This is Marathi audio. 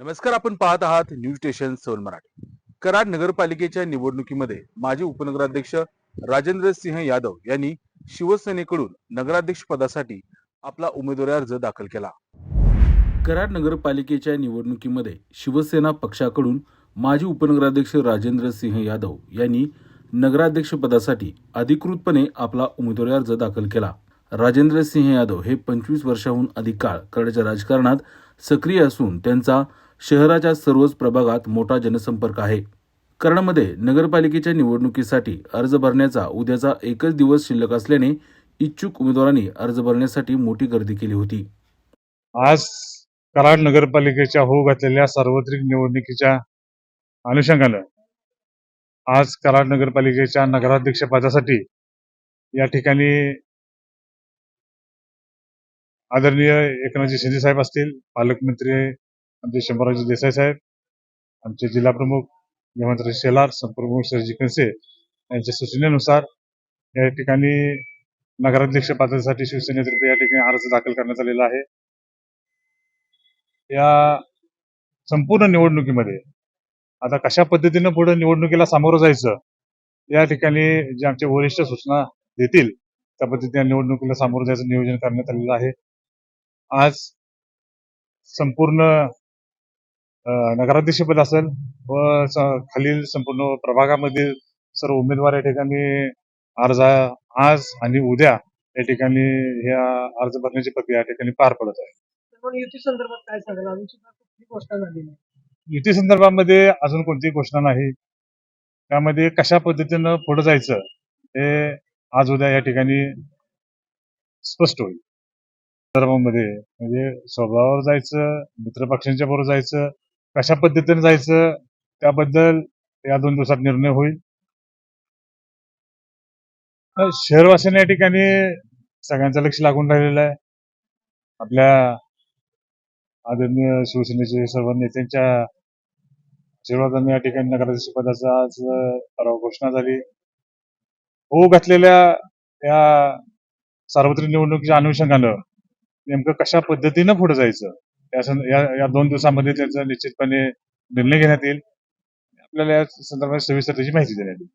नमस्कार आपण पाहत आहात news station soul Marathi. Karad नगरपालिकेच्या निवडणुकीमध्ये माजी उपनगराध्यक्ष राजेंद्र सिंह यादव यांनी शिवसेनेकडून नगराध्यक्ष पदासाठी आपला उमेदवारी अर्ज दाखल केला. कराड नगरपालिकेच्या निवडणुकीमध्ये शिवसेना पक्षाकडून माजी उपनगराध्यक्ष राजेंद्र सिंह यादव यांनी नगराध्यक्ष पदासाठी अधिकृतपणे आपला उमेदवारी अर्ज दाखल केला. राजेंद्र सिंह यादव हे पंचवीस वर्षाहून अधिक काळ कराडच्या राजकारणात सक्रिय असून त्यांचा शहराच्या सर्वच प्रभागात मोठा जनसंपर्क आहे. कराडमध्ये नगरपालिकेच्या निवडणुकीसाठी अर्ज भरण्याचा उद्याचा एकच दिवस शिल्लक असल्याने इच्छुक उमेदवारांनी अर्ज भरण्यासाठी मोठी गर्दी केली होती. आज कराड नगरपालिकेच्या होऊ घातलेल्या सार्वत्रिक निवडणुकीच्या अनुषंगानं आज कराड नगरपालिकेच्या नगराध्यक्ष पदासाठी या ठिकाणी आदरणीय एकनाथजी शिंदे साहेब असतील पालकमंत्री आमचे शंभराजी देसाई साहेब आमचे जिल्हा प्रमुख हेमंतराज शेलार संप्रमुख सरजी कनसे यांच्या सूचनेनुसार या ठिकाणी नगराध्यक्ष पदासाठी शिवसेनेतर्फे या ठिकाणी अर्ज दाखल करण्यात आलेला आहे. या संपूर्ण निवडणुकीमध्ये आता कशा पद्धतीनं पुढे निवडणुकीला सामोरं जायचं या ठिकाणी जे आमचे वरिष्ठ सूचना देतील त्या पद्धतीने निवडणुकीला सामोरं जायचं नियोजन करण्यात आलेलं आहे. आज संपूर्ण नगराध्यक्षपद असेल व खालील संपूर्ण प्रभागामधील सर्व उमेदवार या ठिकाणी अर्ज आज आणि उद्या या ठिकाणी ह्या अर्ज भरण्याची प्रक्रिया या ठिकाणी पार पडत आहे. पण युती संदर्भात काय सांगाल? अजून सुद्धा कुठली घोषणा झाली नाही. युती संदर्भामध्ये अजून कोणतीही घोषणा नाही. त्यामध्ये कशा पद्धतीनं पुढे जायचं हे आज उद्या या ठिकाणी स्पष्ट होईल. संदर्भामध्ये म्हणजे स्वभावावर जायचं मित्रपक्षांच्या बरोबर जायचं कशा पद्धतीने जायचं त्याबद्दल या दोन दिवसात निर्णय होईल. अं, शहरवासियांना या ठिकाणी सगळ्यांचं लक्ष लागून राहिलेलं आहे. आपल्या आदरणीय शिवसेनेचे सर्व नेत्यांच्या आशीर्वादाने या ठिकाणी नगराध्यक्ष पदाचा आज परवा घोषणा झाली. होऊ घातलेल्या या सार्वत्रिक निवडणुकीच्या अनुषंगानं नेमकं कशा पद्धतीनं पुढे जायचं? या दोन दिवसामध्ये त्याचा निश्चितपणे निर्णय घेण्यात येईल. आपल्याला या संदर्भात सविस्तर त्याची माहिती देण्यात येईल.